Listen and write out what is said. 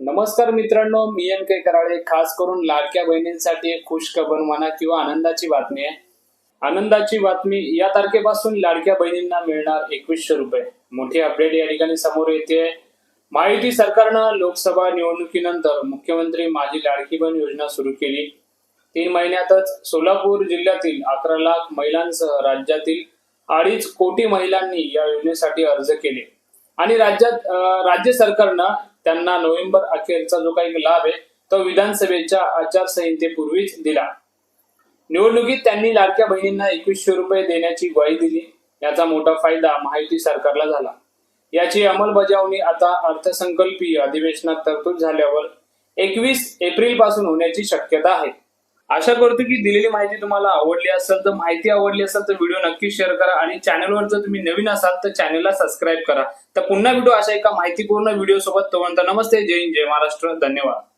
नमस्कार मित्रांनो मी एम के कराळे. खास करून लाडक्या बहिणींसाठी एक खुश खबर म्हणा किंवा आनंदाची बातमी आहे. आनंदाची बातमी या तारखेपासून लाडक्या बहिणींना मिळणार एकवीसशे रुपये. मोठी अपडेट या ठिकाणी समोर येते. माहिती सरकारनं लोकसभा निवडणुकीनंतर मुख्यमंत्री माझी लाडकी बहीण योजना सुरू केली. तीन महिन्यातच सोलापूर जिल्ह्यातील अकरा लाख महिलांसह राज्यातील अडीच कोटी महिलांनी या योजनेसाठी अर्ज केले. आणि राज्यात राज्य सरकारनं त्यांना नोव्हेंबर अखेरचा जो काही लाभ आहे तो विधानसभेच्या आचारसंहितेपूर्वीच दिला. निवडणुकीत त्यांनी लाडक्या बहिणींना एकवीसशे रुपये देण्याची ग्वाही दिली. याचा मोठा फायदा महायुती सरकारला झाला. याची अंमलबजावणी आता अर्थसंकल्पीय अधिवेशनात तरतूद झाल्यावर एकवीस एप्रिलपासून होण्याची शक्यता आहे. आशा करतो की दिलेली माहिती तुम्हाला आवडली असेल तर माहिती आवडली असेल तर व्हिडिओ नक्की शेअर करा आणि चॅनलवर जर तुम्ही नवीन असाल तर चॅनलला सबस्क्राईब करा. तर पुन्हा व्हिडिओ अशा एका माहितीपूर्ण व्हिडिओ सोबत. तोपर्यंत नमस्ते. जय हिंद जय महाराष्ट्र. धन्यवाद.